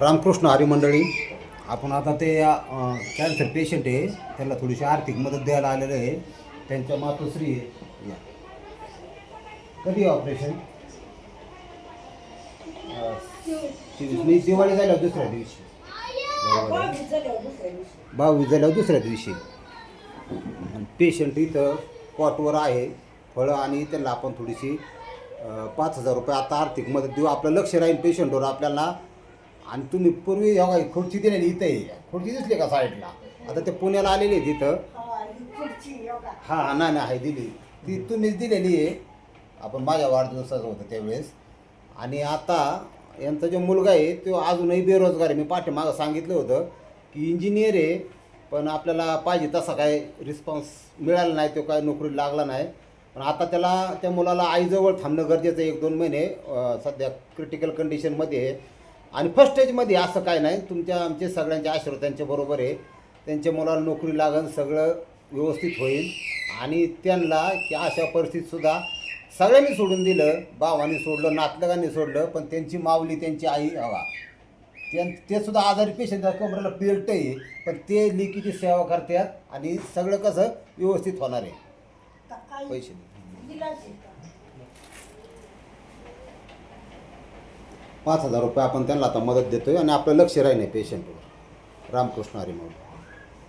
रामकृष्ण हरी मंडळी आपण आता ते कॅन्सर पेशंट आहे त्यांना थोडीशी आर्थिक मदत द्यायला आलेलं आहे. त्यांच्या मातोश्री आहे. या. कधी ऑपरेशन मी दिवाळी झाल्यावर दुसऱ्या दिवशी. बावीस झाल्यावर दुसऱ्या दिवशी. पेशंट इथं कॉटवर आहे फळं आणि त्यांना आपण थोडीशी पाच हजार रुपये आता आर्थिक मदत देऊ. आपलं लक्ष राहील पेशंटवर आपल्याला आणि तुम्ही पूर्वी ह्या काय खुर्ची दिलेली इथं. आहे खुर्ची दिसली का साईडला? आता ते पुण्याला आलेली आहे तिथं. हां नाही नाही आहे दिली. ती तुम्हीच दिलेली आहे. आपण माझ्या वाढदिवसाचं होतं त्यावेळेस. आणि आता यांचा जो मुलगा आहे तो अजूनही बेरोजगार आहे. मी पाठीमागं सांगितलं होतं की इंजिनियर आहे पण आपल्याला पाहिजे तसा काय रिस्पॉन्स मिळाला नाही तो काय नोकरी लागला नाही. पण आता त्याला त्या मुलाला आईजवळ थांबणं गरजेचं आहे. एक दोन महिने अं, सध्या क्रिटिकल कंडिशनमध्ये आहे. आणि फर्स्ट स्टेजमध्ये असं काय नाही. तुमच्या आमचे सगळ्यांचे आशीर्वाद त्यांच्या बरोबर आहे. त्यांच्या मुलाला नोकरी लागन सगळं व्यवस्थित होईल. आणि त्यांना की अशा परिस्थितीतसुद्धा सगळ्यांनी सोडून दिलं. भावाने सोडलं नातलगांनी सोडलं पण त्यांची माऊली त्यांची आई हवा त्यां ते सुद्धा आजारी पेशंट कमरेला बेल्ट आहे पण ते लेकीची सेवा करतात आणि सगळं कसं व्यवस्थित होणार आहे. पैसे. पाच हजार रुपये आपण त्यांना आता मदत देतोय आणि आपलं लक्ष राहील पेशंटवर रामकृष्ण हरी म्हणून